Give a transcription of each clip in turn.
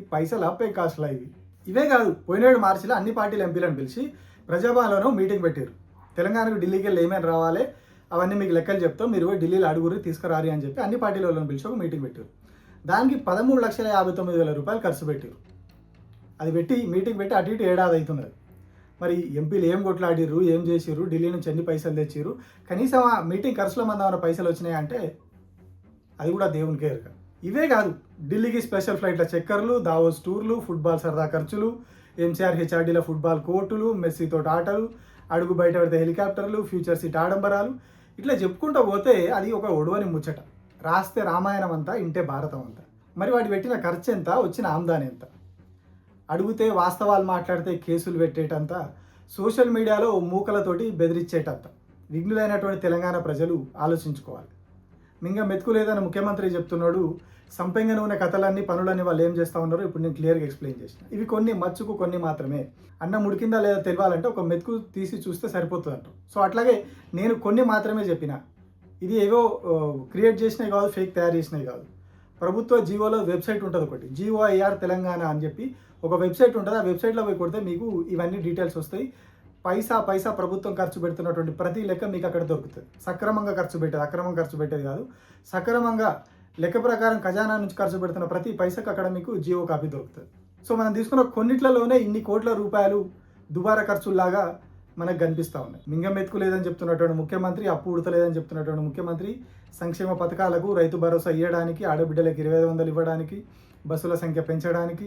ఈ పైసలు అప్పే కాస్ట్లా ఇవి ఇవే కాదు పోయినేడు మార్చిలో అన్ని పార్టీల ఎంపీలను పిలిచి ప్రజాభవన్లో మీటింగ్ పెట్టారు తెలంగాణకు ఢిల్లీకి వెళ్ళి ఏమేమి రావాలి అవన్నీ మీకు లెక్కలు చెప్తాం. మీరు ఢిల్లీలో అడుగురు తీసుకురారి అని చెప్పి అన్ని పార్టీల వాళ్ళని పిలిచి ఒక మీటింగ్ పెట్టారు దానికి పదమూడు లక్షల యాభై తొమ్మిది వేల రూపాయలు ఖర్చు పెట్టారు అది పెట్టి మీటింగ్ పెట్టి అటు ఇటు ఏడాది అవుతున్నది. మరి ఎంపీలు ఏం కొట్లాడిర్రు ఏం చేసిర్రు ఢిల్లీ నుంచి ఎన్ని పైసలు తెచ్చిర్రు? కనీసం ఆ మీటింగ్ ఖర్చులో మంది ఏమైనా పైసలు వచ్చినాయంటే అది కూడా దేవునికే ఎరుక ఇవే కాదు ఢిల్లీకి స్పెషల్ ఫ్లైట్ల చక్కర్లు దావోస్ టూర్లు ఫుట్బాల్ సరదా ఖర్చులు ఎంసీఆర్ హెచ్ఆర్డీల ఫుట్బాల్ కోర్టులు మెస్సీతో ఆటలు అడుగు బయట పెడితే హెలికాప్టర్లు ఫ్యూచర్ సీట్ ఆడంబరాలు. ఇట్లా చెప్పుకుంటూ పోతే అది ఒక ఒడవని ముచ్చట. రాస్తే రామాయణం అంతా ఇంటే భారతం అంతా. మరి వాటి పెట్టిన ఖర్చు ఎంత వచ్చిన ఆమ్దాని ఎంత? అడిగితే వాస్తవాలు మాట్లాడితే కేసులు పెట్టేటంత సోషల్ మీడియాలో మూకలతోటి బెదిరించేటంత విఘ్నులైనటువంటి తెలంగాణ ప్రజలు ఆలోచించుకోవాలి. మింగ మెతుకు లేదని ముఖ్యమంత్రి చెప్తున్నాడు సంపెంగ నూనె కథలన్నీ పనులన్నీ వాళ్ళు ఏం చేస్తా ఉన్నారో ఇప్పుడు నేను క్లియర్గా ఎక్స్ప్లెయిన్ చేసిన. ఇవి కొన్ని మచ్చుకు కొన్ని మాత్రమే. అన్నం ఉడికిందా లేదా తెలియాలంటే ఒక మెతుకు తీసి చూస్తే సరిపోతుంది అంట సో అట్లాగే నేను కొన్ని మాత్రమే చెప్పిన. ఇది ఏవో క్రియేట్ చేసినవి కాదు ఫేక్ తయారు చేసినవి కాదు. ప్రభుత్వ జీవోలో వెబ్సైట్ ఉంటుంది ఒకటి జీఓఐఆర్ తెలంగాణ అని చెప్పి ఒక వెబ్సైట్ ఉంటుంది. ఆ వెబ్సైట్లో పోయి కొడితే మీకు ఇవన్నీ డీటెయిల్స్ వస్తాయి. పైసా పైసా ప్రభుత్వం ఖర్చు పెడుతున్నటువంటి ప్రతి లెక్క మీకు అక్కడ దొరుకుతుంది. సక్రమంగా ఖర్చు పెట్టేది అక్రమం ఖర్చు పెట్టేది కాదు. సక్రమంగా లెక్క ప్రకారం ఖజానా నుంచి ఖర్చు పెడుతున్న ప్రతి పైసకు అక్కడ మీకు జియో కాపీ దొరుకుతుంది. సో మనం తీసుకున్న కొన్నిట్లలోనే ఇన్ని కోట్ల రూపాయలు దుబారా ఖర్చుల్లాగా మనకు కనిపిస్తూ ఉన్నాయి. మింగం లేదని చెప్తున్నటువంటి ముఖ్యమంత్రి అప్పు ఉడతలేదని చెప్తున్నటువంటి ముఖ్యమంత్రి సంక్షేమ పథకాలకు రైతు భరోసా ఇవ్వడానికి ఆడబిడ్డలకు ఇరవై ఐదు వందలు ఇవ్వడానికి బస్సుల సంఖ్య పెంచడానికి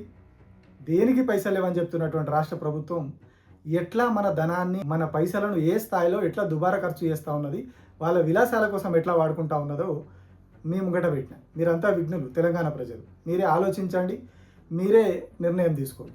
దేనికి పైసలు లేవని చెప్తున్నటువంటి రాష్ట్ర ప్రభుత్వం ఎట్లా మన ధనాన్ని మన పైసలను ఏ స్థాయిలో ఎట్లా దుబారా ఖర్చు చేస్తూ ఉన్నది వాళ్ళ విలాసాల కోసం ఎట్లా వాడుకుంటా ఉన్నదో మీ ముంగట పెట్టిన. మీరంతా విఘ్నులు తెలంగాణ ప్రజలు. మీరే ఆలోచించండి మీరే నిర్ణయం తీసుకోండి.